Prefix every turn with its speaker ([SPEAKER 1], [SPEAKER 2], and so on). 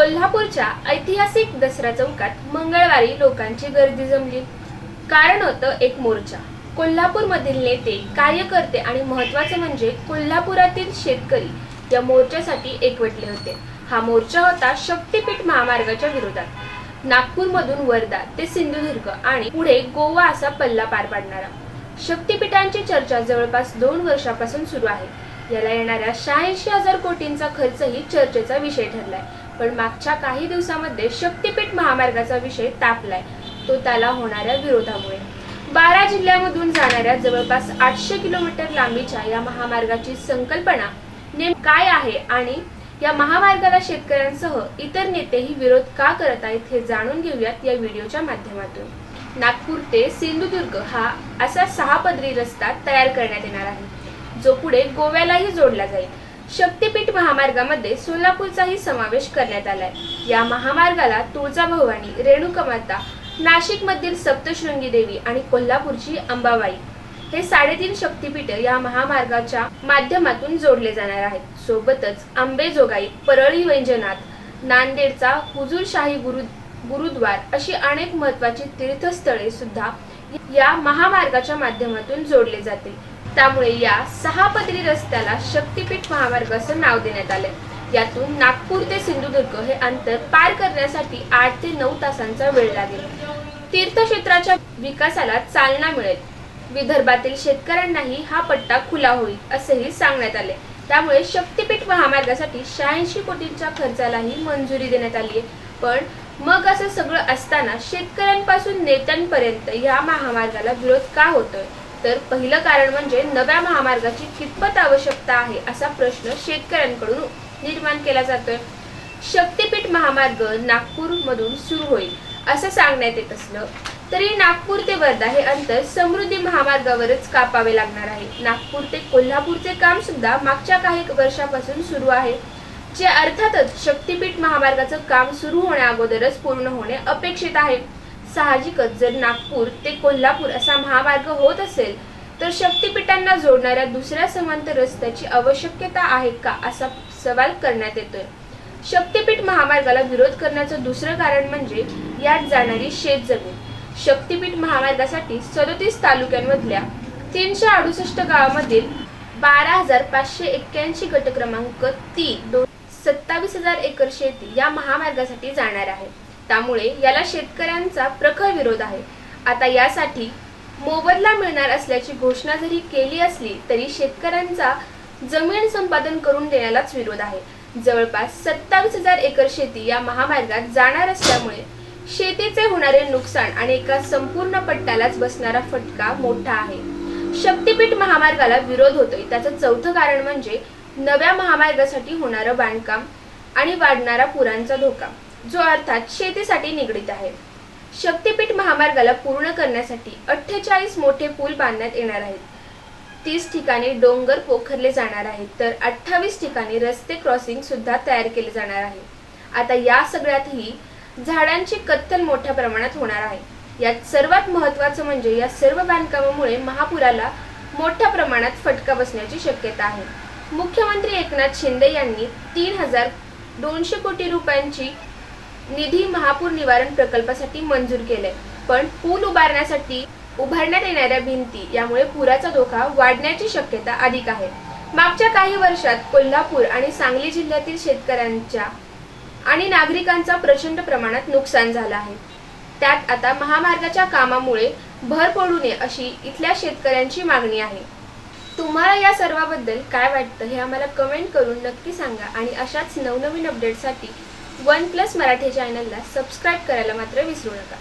[SPEAKER 1] कोल्हापूरच्या ऐतिहासिक दसरा चौकात मंगळवारी लोकांची गर्दी जमली. कारण होतं एक मोर्चा. कोल्हापूरमधील नेते कार्यकर्ते आणि महत्त्वाचं म्हणजे कोल्हापुरातील शेतकरी या मोर्चासाठी एकवटले होते. हा मोर्चा होता शक्तीपीठ महामार्गाच्या विरोधात. नागपूरमधून वर्धा ते सिंधुदुर्ग आणि पुढे गोवा असा पल्ला पार पाडणारा. शक्तीपीठांची चर्चा जवळपास दोन वर्षापासून सुरू आहे. याला येणाऱ्या शहाऐंशी हजार कोटींचा खर्चही चर्चेचा विषय ठरलाय. पण मागच्या काही दिवसामध्ये शक्तीपीठ महामार्गाचा विषय तापलाय. तो त्याला होणाऱ्या विरोधामुळे. बारा जिल्ह्यामधून जाणाऱ्या जवळपास आठशे किलोमीटर लांबीच्या या महामार्गाची संकल्पना नेम काय आहे आणि या महामार्गाला शेतकऱ्यांसह इतर नेतेही विरोध का करत आहेत हे जाणून घेऊयात या व्हिडिओच्या माध्यमातून. नागपूर ते सिंधुदुर्ग हा असा सहा पदरी रस्ता तयार करण्यात येणार आहे. जो पुढे गोव्यालाही जोडला जाईल. शक्तीपीठ महामार्गामध्ये सोलापूरचाही समावेश करण्यात आलाय. या महामार्गाला तुळजाभवानी रेणुकामाता नाशिक मधील सप्तशृंगी देवी आणि कोल्हापूरची अंबाबाई हे साडेतीन शक्तीपीठ या महामार्गाच्या माध्यमातून जोडले जाणार आहेत. सोबतच आंबेजोगाई परळी वैंजनाथ नांदेडचा हुजूरशाही गुरु गुरुद्वार अशी अनेक महत्वाची तीर्थस्थळे सुद्धा या महामार्गाच्या माध्यमातून जोडले जातील. त्यामुळे या सहा पदरी रस्त्याला शक्तीपीठ महामार्ग असं नाव देण्यात आले यातून नागपूर ते सिंधुदुर्ग हे अंतर पार करण्यासाठी आठ ते नऊ तासांचा वेळ लागेल. तीर्थक्षेत्राच्या विकासाला चालना मिळेल. विदर्भातील शेतकऱ्यांनाही हा पट्टा खुला होईल असेही सांगण्यात आले त्यामुळे शक्तीपीठ महामार्गासाठी शहाऐंशी कोटींच्या खर्चालाही मंजुरी देण्यात आली आहे पण मग असं सगळं असताना शेतकऱ्यांपासून नेत्यांपर्यंत या महामार्गाला विरोध का होतोय? तर पहिलं कारण म्हणजे नव्या महामार्गाची कितपत आवश्यकता आहे असा प्रश्न शेतकऱ्यांकडून निर्माण केला जातोय. शक्तीपीठ महामार्ग नागपूर मधून सुरू होईल असं सांगण्यात येत असलं तरी नागपूर ते वर्धा हे अंतर समृद्धी महामार्गावरच कापावे लागणार आहे. नागपूर ते कोल्हापूरचे काम सुद्धा मागच्या काही वर्षापासून सुरू आहे. जे अर्थातच शक्तीपीठ महामार्गाचं काम सुरू होण्या अगोदरच पूर्ण होणे अपेक्षित आहे. साहजिकच जर नागपूर ते कोल्हापूर असा महामार्ग होत असेल तर शक्तीपीठांना जोडणाऱ्या दुसऱ्या समांतर रस्त्याची आवश्यकता आहे का असा सवाल करण्यात येतोय. शक्तीपीठ महामार्गाला विरोध करण्याचं दुसरं कारण म्हणजे यात जाणारी शेतजमीन. शक्तीपीठ महामार्गासाठी सदोतीस तालुक्यांमधल्या तीनशे अडुसष्ट गावामधील बारा हजार पाचशे एक्क्याऐंशी गट क्रमांक तीन दोन सत्तावीस हजार एकर शेती या महामार्गासाठी जाणार आहे. त्यामुळे याला शेतकऱ्यांचा प्रखर विरोध आहे. आता यासाठी मोबदला मिळणार असल्याची घोषणा जरी केली असली तरी शेतकऱ्यांचा जमीन संपादन करून देण्यालाच विरोध आहे. जवळपास सत्तावीस हजार एकर शेती या महामार्गात जाणार असल्यामुळे शेतीचे होणारे नुकसान आणि एका संपूर्ण पट्ट्यालाच बसणारा फटका मोठा आहे. शक्तीपीठ महामार्गाला विरोध होतोय. त्याचं चौथं कारण म्हणजे नव्या महामार्गासाठी होणारं बांधकाम आणि वाढणारा पुरांचा धोका जो अर्थात शेतीसाठी निगडीत आहे. शक्तीपीठ महामार्गाला पूर्ण करण्यासाठी अठ्ठेचाळीस मोठे पूल बांधण्यात येणार आहेत. तीस ठिकाणी डोंगर पोखरले जाणार आहेत तर अठ्ठावीस ठिकाणी रस्ते क्रॉसिंग सुद्धा तयार केले जाणार आहे. आता या सगळ्यातही झाडांची कत्तल मोठ्या प्रमाणात होणार आहे. यात सर्वात महत्त्वाचं म्हणजे या सर्व बांधकामामुळे महापुराला मोठ्या प्रमाणात फटका बसण्याची शक्यता आहे. मुख्यमंत्री एकनाथ शिंदे यांनी तीन हजार दोनशे कोटी रुपयांची निधी महापूर निवारण प्रकल्पासाठी मंजूर केले पण पूल उभारण्यासाठी उभारण्यात येणाऱ्या भिंती यामुळे पुराचा धोका वाढण्याची शक्यता अधिक आहे. मागच्या काही वर्षात कोल्हापूर आणि सांगली जिल्ह्यातील शेतकऱ्यांच्या आणि नागरिकांचा प्रचंड प्रमाणात नुकसान झालं आहे. त्यात आता महामार्गाच्या कामामुळे भर पडू नये अशी इथल्या शेतकऱ्यांची मागणी आहे. तुम्हाला या सर्वाबद्दल काय वाटतं हे आम्हाला कमेंट करून नक्की सांगा आणि अशाच नवनवीन अपडेटसाठी वन प्लस मराठी चॅनलला सबस्क्राईब करायला मात्र विसरू नका.